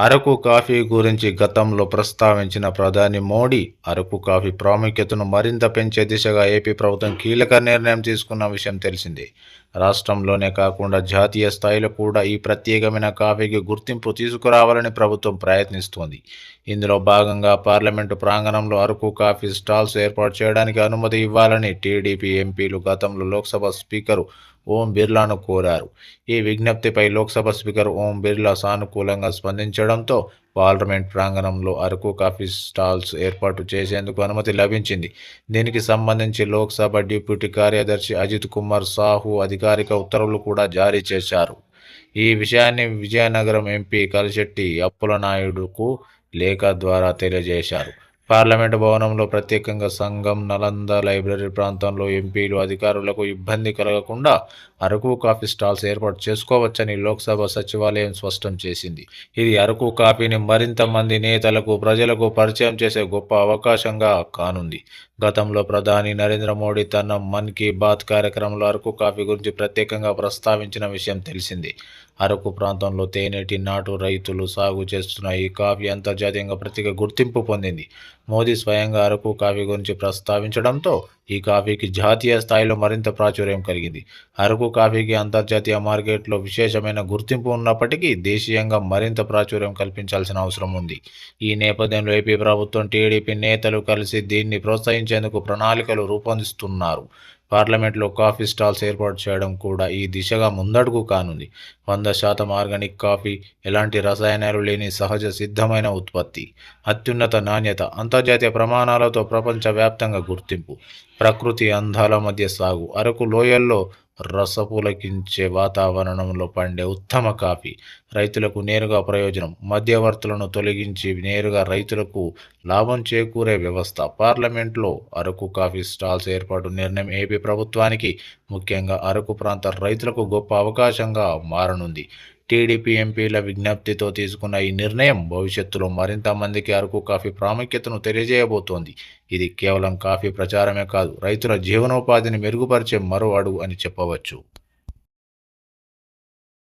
Araku coffee గురించి గతంలో ప్రస్తావించిన ప్రధాని మోడీ అరకు కాఫీ ప్రాముఖ్యతను మరింత పెంచే దిశగా ఏపీ ప్రభుత్వం కీలక నిర్ణయం తీసుకున్న విషయం తెలిసిందే. రాష్ట్రంలోనే కాకుండా జాతీయ స్థాయిలో కూడా ఈ ప్రత్యేకమైన కాఫీకి గుర్తింపు తీసుకురావాలని ప్రభుత్వం ప్రయత్నిస్తోంది. ఇందులో భాగంగా పార్లమెంటు ప్రాంగణంలో అరకు కాఫీ స్టాల్స్ ఏర్పాటు చేయడానికి అనుమతి ఇవ్వాలని టీడీపీ ఎంపీలు గతంలో లోక్సభ స్పీకరు ఓం బిర్లాను కోరారు. ఈ విజ్ఞప్తిపై లోక్సభ స్పీకర్ ఓం బిర్లా సానుకూలంగా స్పందించడంతో పార్లమెంట్ ప్రాంగణంలో అరకు కాఫీ స్టాల్స్ ఏర్పాటు చేసేందుకు అనుమతి లభించింది. దీనికి సంబంధించి లోక్సభ డిప్యూటీ కార్యదర్శి అజిత్ కుమార్ సాహు అధికారిక ఉత్తర్వులు కూడా జారీ చేశారు. ఈ విషయాన్ని విజయనగరం ఎంపీ కలిశెట్టి అప్పులనాయుడుకు లేఖ ద్వారా తెలియజేశారు. పార్లమెంటు భవనంలో ప్రత్యేకంగా సంఘం నలంద లైబ్రరీ ప్రాంతంలో ఎంపీలు అధికారులకు ఇబ్బంది కలగకుండా అరకు కాఫీ స్టాల్స్ ఏర్పాటు చేసుకోవచ్చని లోక్సభ సచివాలయం స్పష్టం చేసింది. ఇది అరకు కాఫీని మరింత మంది నేతలకు ప్రజలకు పరిచయం చేసే గొప్ప అవకాశంగా కానుంది. గతంలో ప్రధాని నరేంద్ర మోడీ తన మన్ కీ బాత్ కార్యక్రమంలో అరకు కాఫీ గురించి ప్రత్యేకంగా ప్రస్తావించిన విషయం తెలిసిందే. అరకు ప్రాంతంలో తేనెటి నాటు రైతులు సాగు చేస్తున్న ఈ కాఫీ అంతర్జాతీయంగా ప్రత్యేక గుర్తింపు పొందింది. మోదీ స్వయంగా అరకు కాఫీ గురించి ప్రస్తావించడంతో ఈ కాఫీకి జాతీయ స్థాయిలో మరింత ప్రాచుర్యం కలిగింది. అరకు కాఫీకి అంతర్జాతీయ మార్కెట్లో విశేషమైన గుర్తింపు ఉన్నప్పటికీ దేశీయంగా మరింత ప్రాచుర్యం కల్పించాల్సిన అవసరం ఉంది. ఈ నేపథ్యంలో ఏపీ ప్రభుత్వం టీడీపీ నేతలు కలిసి దీన్ని ప్రోత్సహించేందుకు ప్రణాళికలు రూపొందిస్తున్నారు. పార్లమెంట్లో కాఫీ స్టాల్స్ ఏర్పాటు చేయడం కూడా ఈ దిశగా ముందడుగు కానుంది. వంద శాతం ఆర్గానిక్ కాఫీ ఎలాంటి రసాయనాలు లేని సహజ సిద్ధమైన ఉత్పత్తి అత్యున్నత నాణ్యత అంతర్జాతీయ ప్రమాణాలతో ప్రపంచవ్యాప్తంగా గుర్తింపు ప్రకృతి అందాల మధ్య సాగు అరకు లోయల్లో రసపులకించే వాతావరణంలో పండే ఉత్తమ కాఫీ. రైతులకు నేరుగా ప్రయోజనం. మధ్యవర్తులను తొలగించి నేరుగా రైతులకు లాభం చేకూరే వ్యవస్థ. పార్లమెంట్లో అరకు కాఫీ స్టాల్స్ ఏర్పాటు నిర్ణయం ఏపీ ప్రభుత్వానికి ముఖ్యంగా అరకు ప్రాంత రైతులకు గొప్ప అవకాశంగా మారనుంది. టీడీపీ ఎంపీల విజ్ఞప్తితో తీసుకున్న ఈ నిర్ణయం భవిష్యత్తులో మరింత మందికి అరకు కాఫీ ప్రాముఖ్యతను తెలియజేయబోతోంది. ఇది కేవలం కాఫీ ప్రచారమే కాదు రైతుల జీవనోపాధిని మెరుగుపరిచే మరో అడుగు అని చెప్పవచ్చు.